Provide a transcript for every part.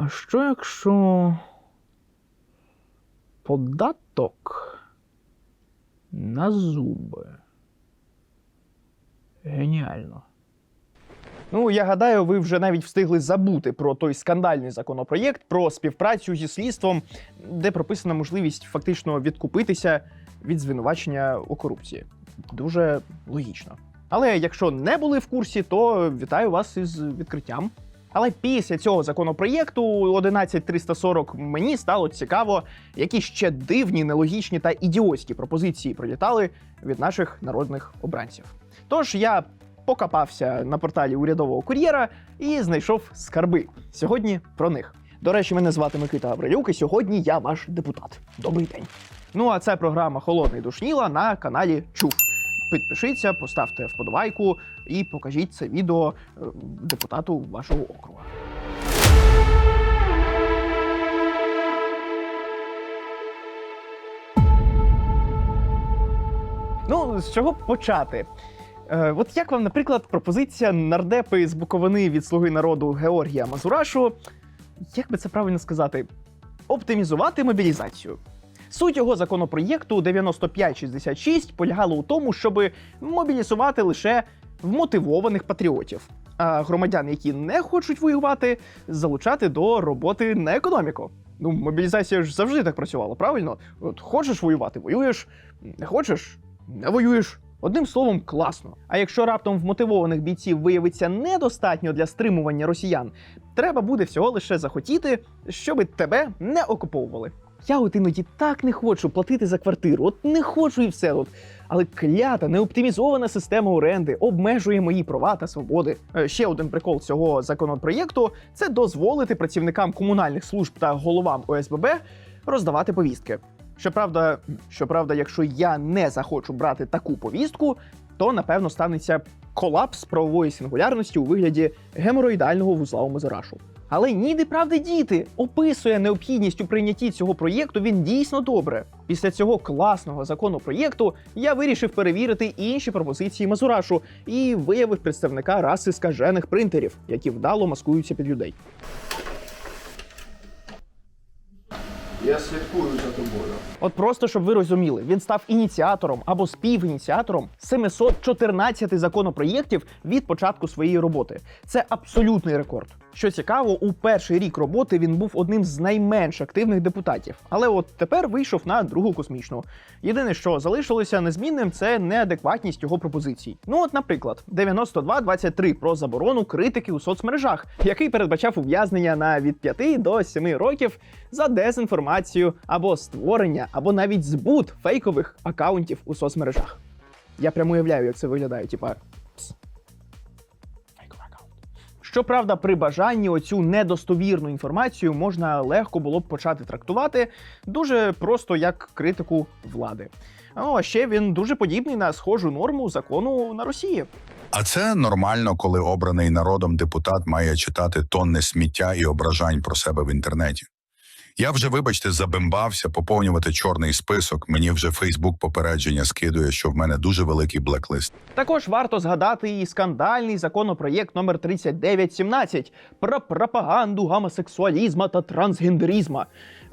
А що якщо податок на зуби? Геніально. Ну, я гадаю, ви вже навіть встигли забути про той скандальний законопроєкт про співпрацю зі слідством, де прописана можливість фактично відкупитися від звинувачення у корупції. Дуже логічно. Але якщо не були в курсі, то вітаю вас із відкриттям. Але після цього законопроєкту 11340 мені стало цікаво, які ще дивні, нелогічні та ідіотські пропозиції прилітали від наших народних обранців. Тож я покопався на порталі урядового кур'єра і знайшов скарби. Сьогодні про них. До речі, мене звати Микита Гаврилюк, і сьогодні я ваш депутат. Добрий день. Ну а це програма Холодний душніла на каналі Чув. Підпишіться, поставте вподобайку і покажіть це відео е, депутату вашого округа. Ну, з чого почати? Е, от як вам, наприклад, пропозиція нардепи з Буковини від Слуги народу Георгія Мазурашу, як би це правильно сказати, оптимізувати мобілізацію. Суть його законопроєкту 9566 полягала у тому, щоб мобілізувати лише вмотивованих патріотів, а громадян, які не хочуть воювати, залучати до роботи на економіку. Ну, мобілізація ж завжди так працювала, правильно? От хочеш воювати, воюєш, не хочеш, не воюєш. Одним словом, класно. А якщо раптом вмотивованих бійців виявиться недостатньо для стримування росіян, треба буде всього лише захотіти, щоби тебе не окуповували. Я от іноді так не хочу платити за квартиру, от не хочу і все. От. Але клята, неоптимізована система оренди обмежує мої права та свободи. Е, Ще один прикол цього законопроєкту це дозволити працівникам комунальних служб та головам ОСББ роздавати повістки. Щоправда, щоправда, якщо я не захочу брати таку повістку, то напевно станеться колапс правової сингулярності у вигляді геморроїдального вузла у Мазарашу. Але ніде правди діти описує необхідність у прийнятті цього проєкту він дійсно добре. Після цього класного законопроєкту я вирішив перевірити інші пропозиції Мазурашу і виявив представника раси скажених принтерів, які вдало маскуються під людей. Я слідкую за тобою. От просто щоб ви розуміли, він став ініціатором або співініціатором 714 законопроєктів від початку своєї роботи. Це абсолютний рекорд. Що цікаво, у перший рік роботи він був одним з найменш активних депутатів. Але от тепер вийшов на другу космічну. Єдине, що залишилося незмінним, це неадекватність його пропозицій. Ну, от, наприклад, 92.23 про заборону критики у соцмережах, який передбачав ув'язнення на від 5 до 7 років за дезінформацію або створення, або навіть збут фейкових акаунтів у соцмережах. Я прямо уявляю, як це виглядає, типа. Щоправда, при бажанні оцю недостовірну інформацію можна легко було б почати трактувати дуже просто як критику влади. Ну, а ще він дуже подібний на схожу норму закону на Росії. А це нормально, коли обраний народом депутат має читати тонни сміття і ображань про себе в інтернеті. Я вже, вибачте, забимбався поповнювати чорний список. Мені вже Фейсбук попередження скидує, що в мене дуже великий блеклист. Також варто згадати і скандальний законопроєкт номер 3917 про пропаганду гомосексуалізму та трансгендеризму.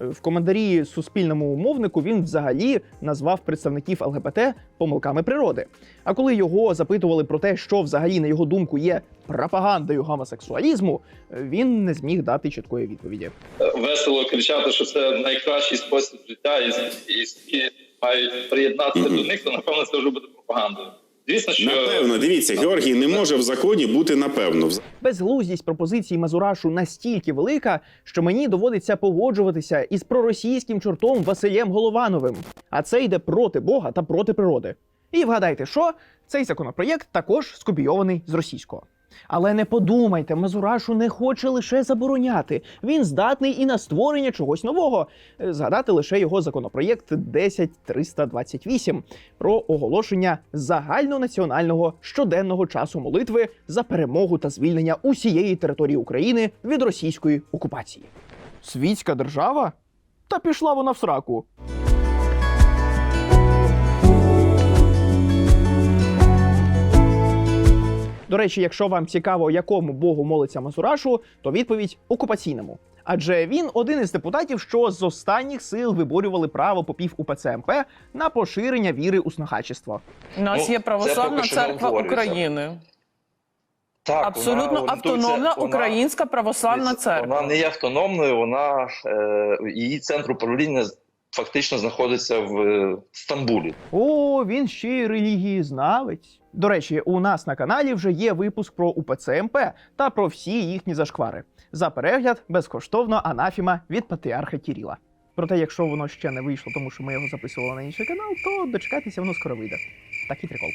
В коментарі суспільному мовнику він взагалі назвав представників ЛГБТ помилками природи. А коли його запитували про те, що взагалі на його думку є пропагандою гомосексуалізму, він не зміг дати чіткої відповіді. весело кричати, що це найкращий спосіб життя, і, і всі мають приєднатися Мгм. до них, то напевно це вже буде пропагандою. Звісно, що Напевно, дивіться, Георгій не може в законі бути напевно. Безглуздість пропозиції Мазурашу настільки велика, що мені доводиться погоджуватися із проросійським чортом Василем Головановим. А це йде проти Бога та проти природи. І вгадайте, що цей законопроєкт також скопійований з російського. Але не подумайте, Мазурашу не хоче лише забороняти. Він здатний і на створення чогось нового. Е, Згадати лише його законопроєкт 10328 про оголошення загальнонаціонального щоденного часу молитви за перемогу та звільнення усієї території України від російської окупації. Світська держава? Та пішла вона в сраку. До речі, якщо вам цікаво, якому богу молиться Мазурашу, то відповідь окупаційному. Адже він один із депутатів, що з останніх сил виборювали право попів УПЦ МП на поширення віри у снахачество. У нас Ну, є православна церква. України. Так, Абсолютно вона автономна вона- українська православна церква. Вона не є автономною, вона е, її центр управління фактично знаходиться в е, Стамбулі. О, він ще й релігієзнавець. До речі, у нас на каналі вже є випуск про УПЦ МП та про всі їхні зашквари. За перегляд безкоштовно анафіма від патріарха Кіріла. Проте, якщо воно ще не вийшло, тому що ми його записували на інший канал, то дочекайтеся, воно скоро вийде. Такий прикол.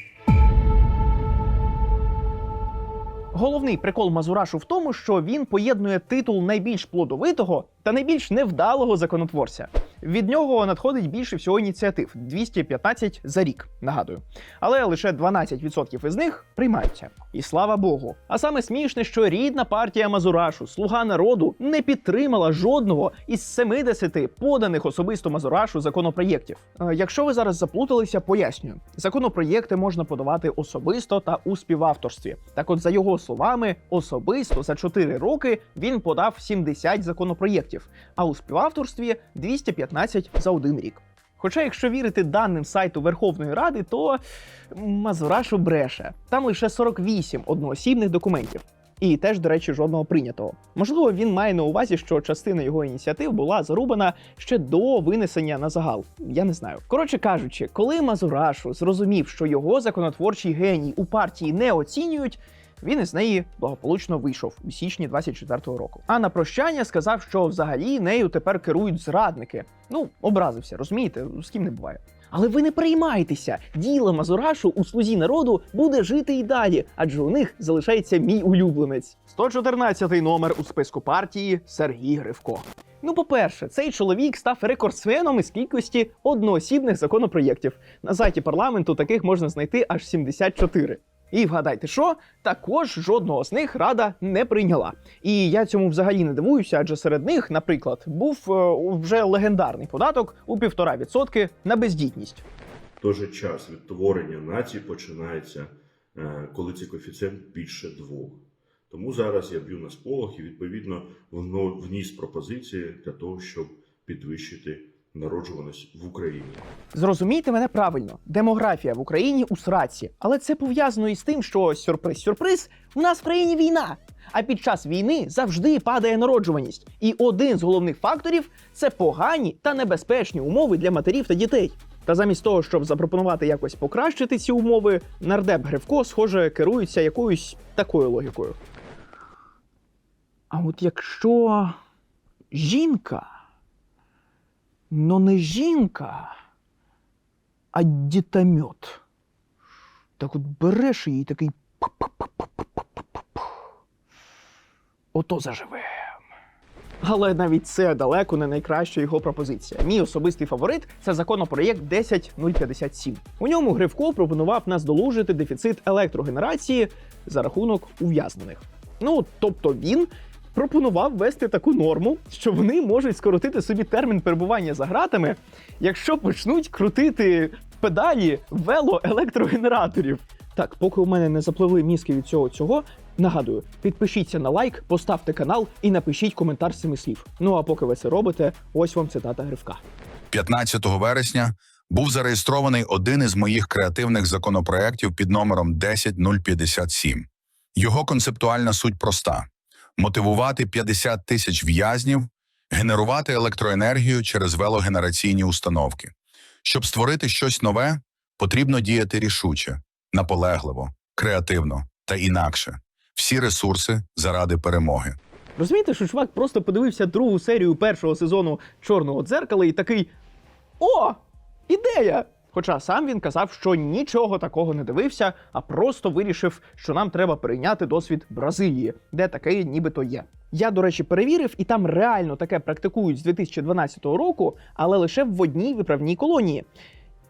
Головний прикол Мазурашу в тому, що він поєднує титул найбільш плодовитого та найбільш невдалого законотворця. Від нього надходить більше всього ініціатив 215 за рік, нагадую. Але лише 12% із них приймаються. І слава Богу. А саме смішне, що рідна партія Мазурашу, Слуга народу, не підтримала жодного із 70 поданих особисто Мазурашу законопроєктів. Е, Якщо ви зараз заплуталися, пояснюю. Законопроєкти можна подавати особисто та у співавторстві. Так от, за його словами, особисто за 4 роки він подав 70 законопроєктів, а у співавторстві 215 за один рік. Хоча, якщо вірити даним сайту Верховної Ради, то Мазурашу бреше. Там лише 48 одноосібних документів. І теж, до речі, жодного прийнятого. Можливо, він має на увазі, що частина його ініціатив була зарубана ще до винесення на загал. Я не знаю. Коротше кажучи, коли Мазурашу зрозумів, що його законотворчий геній у партії не оцінюють. Він із неї благополучно вийшов у січні 24-го року. А на прощання сказав, що взагалі нею тепер керують зрадники. Ну, образився, розумієте, з ким не буває. Але ви не переймайтеся, діло Мазурашу у слузі народу буде жити і далі, адже у них залишається мій улюбленець. 114-й номер у списку партії Сергій Гривко. Ну, по-перше, цей чоловік став рекордсменом із кількості одноосібних законопроєктів. На сайті парламенту таких можна знайти аж 74. І вгадайте, що також жодного з них рада не прийняла. І я цьому взагалі не дивуюся, адже серед них, наприклад, був е, вже легендарний податок у 1,5% на бездітність. В той же час відтворення нації починається, е, коли цей коефіцієнт більше двох. Тому зараз я б'ю на сполох і відповідно вніс пропозиції для того, щоб підвищити народжуваність в Україні. Зрозумійте мене правильно, демографія в Україні у сраці, але це пов'язано із тим, що сюрприз-сюрприз, у нас в країні війна. А під час війни завжди падає народжуваність. І один з головних факторів це погані та небезпечні умови для матерів та дітей. Та замість того, щоб запропонувати якось покращити ці умови, нардеп Гривко, схоже, керується якоюсь такою логікою. А от якщо жінка, но не жінка, а дітамьот. Так от береш її такий. Ото заживе. Але навіть це далеко не найкраща його пропозиція. Мій особистий фаворит це законопроєкт 10057. У ньому Гривко пропонував наздолужити дефіцит електрогенерації за рахунок ув'язнених. Ну тобто він пропонував ввести таку норму, що вони можуть скоротити собі термін перебування за ґратами, якщо почнуть крутити педалі велоелектрогенераторів. Так, поки у мене не запливли мізки від цього цього, нагадую, підпишіться на лайк, поставте канал і напишіть коментар з цими слів. Ну а поки ви це робите, ось вам цитата Гривка. 15 вересня був зареєстрований один із моїх креативних законопроєктів під номером 10057. Його концептуальна суть проста: мотивувати 50 тисяч в'язнів, генерувати електроенергію через велогенераційні установки. Щоб створити щось нове, потрібно діяти рішуче, наполегливо, креативно та інакше. Всі ресурси заради перемоги. Розумієте, що чувак просто подивився другу серію першого сезону Чорного дзеркала і такий: О! Ідея! Хоча сам він казав, що нічого такого не дивився, а просто вирішив, що нам треба прийняти досвід Бразилії, де таке нібито є. Я, до речі, перевірив, і там реально таке практикують з 2012 року, але лише в одній виправній колонії.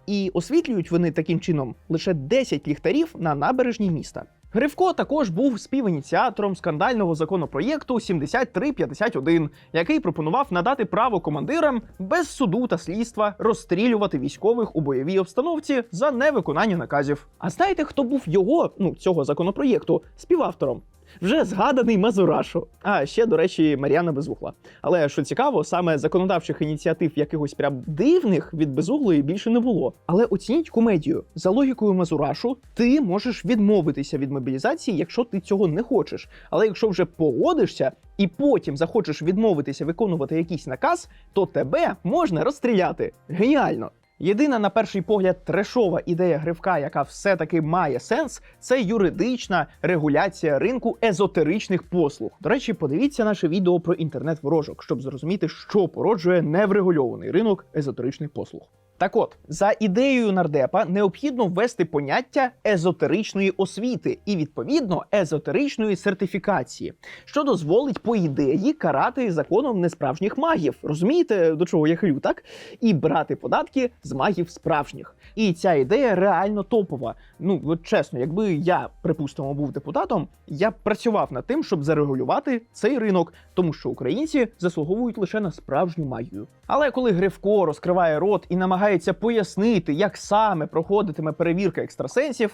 І освітлюють вони таким чином лише 10 ліхтарів на набережні міста. Гривко також був співініціатором скандального законопроєкту 7351, який пропонував надати право командирам без суду та слідства розстрілювати військових у бойовій обстановці за невиконання наказів. А знаєте, хто був його, ну цього законопроєкту, співавтором? Вже згаданий Мазурашу. А ще, до речі, Мар'яна Безугла. Але що цікаво, саме законодавчих ініціатив якихось прям дивних від безуглої більше не було. Але оцініть комедію за логікою Мазурашу, ти можеш відмовитися від мобілізації, якщо ти цього не хочеш. Але якщо вже погодишся і потім захочеш відмовитися виконувати якийсь наказ, то тебе можна розстріляти. Геніально! Єдина, на перший погляд, трешова ідея гривка, яка все-таки має сенс, це юридична регуляція ринку езотеричних послуг. До речі, подивіться наше відео про інтернет-ворожок, щоб зрозуміти, що породжує неврегульований ринок езотеричних послуг. Так от, за ідеєю нардепа, необхідно ввести поняття езотеричної освіти і відповідно езотеричної сертифікації, що дозволить по ідеї карати законом несправжніх магів. Розумієте, до чого я хилю, так? І брати податки з магів справжніх. І ця ідея реально топова. Ну от чесно, якби я, припустимо, був депутатом, я б працював над тим, щоб зарегулювати цей ринок, тому що українці заслуговують лише на справжню магію. Але коли Гривко розкриває рот і намагається пояснити, як саме проходитиме перевірка екстрасенсів,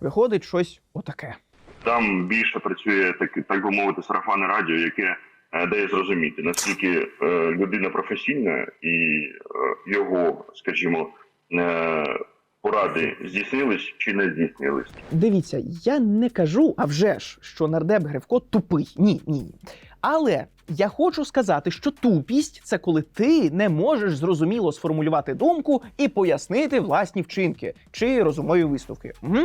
виходить щось отаке. там більше працює так, так би мовити, сарафанне радіо, яке е, дає зрозуміти, наскільки е, людина професійна і е, його, скажімо, поради здійснились чи не здійснились. Дивіться, я не кажу, а вже ж, що нардеп Гривко тупий. Ні, ні. Але я хочу сказати, що тупість це коли ти не можеш зрозуміло сформулювати думку і пояснити власні вчинки чи розумові висновки. Угу.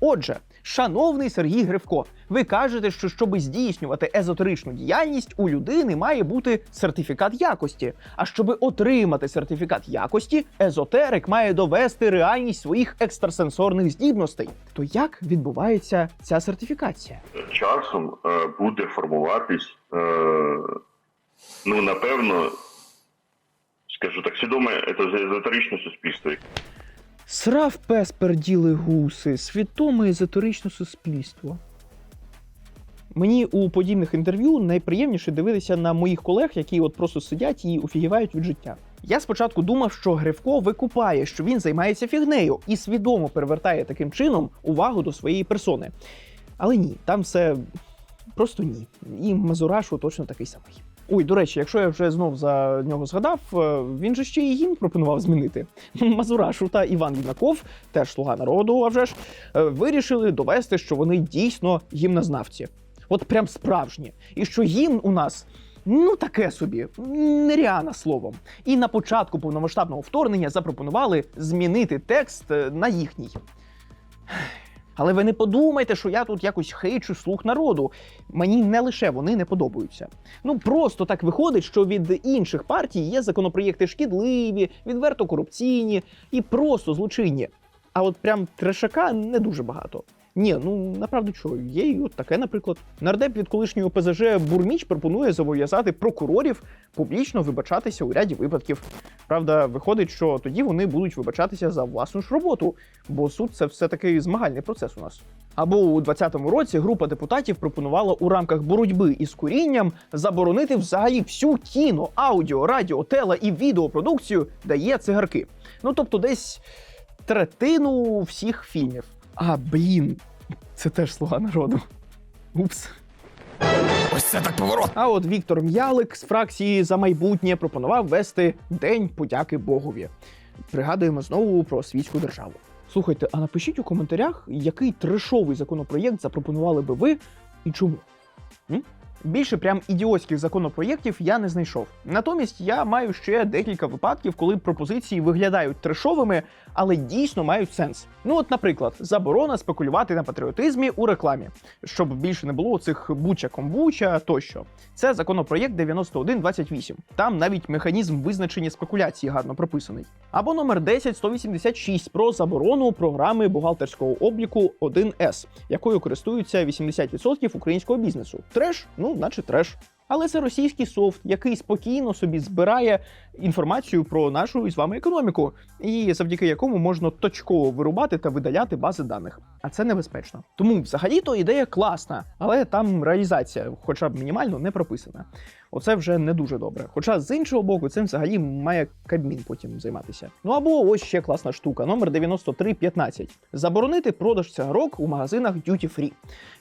Отже, шановний Сергій Гривко, ви кажете, що щоб здійснювати езотеричну діяльність, у людини має бути сертифікат якості. А щоб отримати сертифікат якості, езотерик має довести реальність своїх екстрасенсорних здібностей. То як відбувається ця сертифікація? Часом е, буде формуватись, е, ну напевно, скажу так, свідоме езотеричне суспільство. Срав пес перділи гуси, свідоме езотеричне суспільство. Мені у подібних інтерв'ю найприємніше дивитися на моїх колег, які от просто сидять і офігівають від життя. Я спочатку думав, що Гривко викупає, що він займається фігнею і свідомо перевертає таким чином увагу до своєї персони. Але ні, там все просто ні. І Мазурашу точно такий самий. Ой, до речі, якщо я вже знов за нього згадав, е, він же ще і гімн пропонував змінити. Мазурашу та Іван Юнаков, теж слуга народу, а вже ж, е, вирішили довести, що вони дійсно гімнознавці. От прям справжні. І що гімн у нас. Ну, таке собі, неріана словом. І на початку повномасштабного вторгнення запропонували змінити текст е, на їхній. Але ви не подумайте, що я тут якось хейчу слух народу. Мені не лише вони не подобаються. Ну просто так виходить, що від інших партій є законопроєкти шкідливі, відверто корупційні і просто злочинні. А от прям трешака не дуже багато. Ні, ну направду що, є і от таке, наприклад. Нардеп від колишнього ПЗЖ Бурміч пропонує зобов'язати прокурорів публічно вибачатися у ряді випадків. Правда, виходить, що тоді вони будуть вибачатися за власну ж роботу, бо суд це все-таки змагальний процес у нас. Або у 2020 році група депутатів пропонувала у рамках боротьби із курінням заборонити взагалі всю кіно, аудіо, радіо, теле і відеопродукцію, де є цигарки. Ну тобто, десь третину всіх фільмів. А, блін, це теж слуга народу. Упс. Ось це так поворот. А от Віктор М'ялик з фракції за майбутнє пропонував вести День подяки Богові. Пригадуємо знову про світську державу. Слухайте, а напишіть у коментарях, який трешовий законопроєкт запропонували би ви і чому. М? Більше прям ідіотських законопроєктів я не знайшов. Натомість я маю ще декілька випадків, коли пропозиції виглядають трешовими, але дійсно мають сенс. Ну, от, наприклад, заборона спекулювати на патріотизмі у рекламі, щоб більше не було цих буча-комбуча тощо. Це законопроєкт 9128. Там навіть механізм визначення спекуляції гарно прописаний. Або номер 10186 про заборону програми бухгалтерського обліку 1С, якою користуються 80% українського бізнесу. Треш, ну наче треш. Але це російський софт, який спокійно собі збирає інформацію про нашу із вами економіку, і завдяки якому можна точково вирубати та видаляти бази даних. А це небезпечно. Тому взагалі-то ідея класна, але там реалізація, хоча б мінімально, не прописана. Оце вже не дуже добре. Хоча з іншого боку, цим взагалі має Кабмін потім займатися. Ну або ось ще класна штука, номер 9315. Заборонити продаж цигарок у магазинах Duty Free.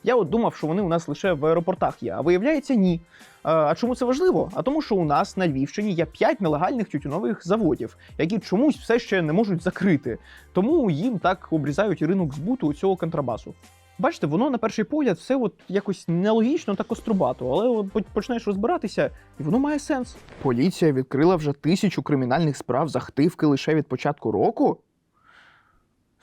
Я от думав, що вони у нас лише в аеропортах є, а виявляється, ні. А, а чому це важливо? А тому, що у нас на Львівщині є 5 нелегальних тютюнових заводів, які чомусь все ще не можуть закрити. Тому їм так обрізають ринок збуту цього контрабасу. Бачите, воно на перший погляд все от якось нелогічно та кострубато, але от почнеш розбиратися, і воно має сенс. Поліція відкрила вже тисячу кримінальних справ за хтивки лише від початку року.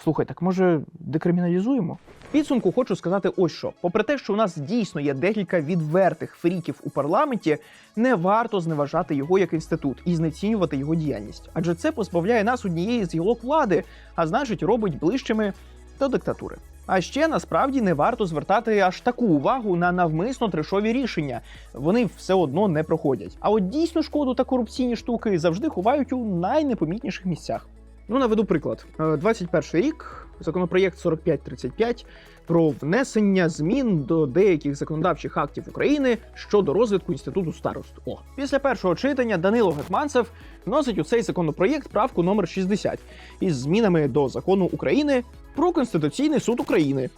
Слухай, так може декриміналізуємо? Підсумку хочу сказати ось що: попри те, що у нас дійсно є декілька відвертих фріків у парламенті, не варто зневажати його як інститут і знецінювати його діяльність, адже це позбавляє нас однієї з гілок влади, а значить робить ближчими до диктатури. А ще насправді не варто звертати аж таку увагу на навмисно трешові рішення. Вони все одно не проходять. А от дійсну шкоду та корупційні штуки завжди ховають у найнепомітніших місцях. Ну, наведу приклад. Е, 21 рік, законопроєкт 4535 про внесення змін до деяких законодавчих актів України щодо розвитку інституту старост. О, після першого читання Данило Гетманцев вносить у цей законопроєкт правку номер 60 із змінами до закону України про Конституційний суд України.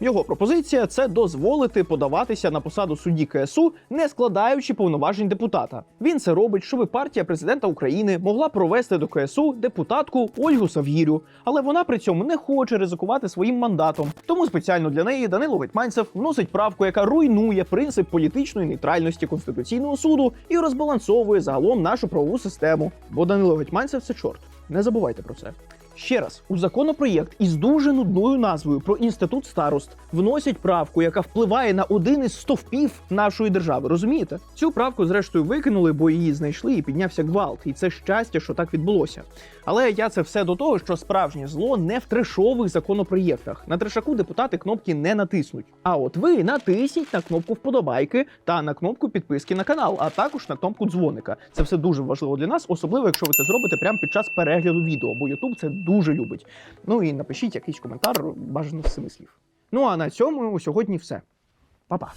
Його пропозиція це дозволити подаватися на посаду судді КСУ, не складаючи повноважень депутата. Він це робить, щоб партія президента України могла провести до КСУ депутатку Ольгу Савгірю, але вона при цьому не хоче ризикувати своїм мандатом. Тому спеціально для неї Данило Гетманцев вносить правку, яка руйнує принцип політичної нейтральності конституційного суду і розбалансовує загалом нашу правову систему. Бо Данило Гетманцев це чорт. Не забувайте про це. Ще раз, у законопроєкт із дуже нудною назвою про інститут старост вносять правку, яка впливає на один із стовпів нашої держави. Розумієте? Цю правку, зрештою, викинули, бо її знайшли і піднявся гвалт. І це щастя, що так відбулося. Але я це все до того, що справжнє зло не в трешових законопроєктах. На трешаку депутати кнопки не натиснуть. А от ви натисніть на кнопку вподобайки та на кнопку підписки на канал, а також на кнопку дзвоника. Це все дуже важливо для нас, особливо якщо ви це зробите прямо під час перегляду відео, бо YouTube це дуже любить. Ну і напишіть якийсь коментар, бажано з семи слів. Ну а на цьому сьогодні все. Па-па.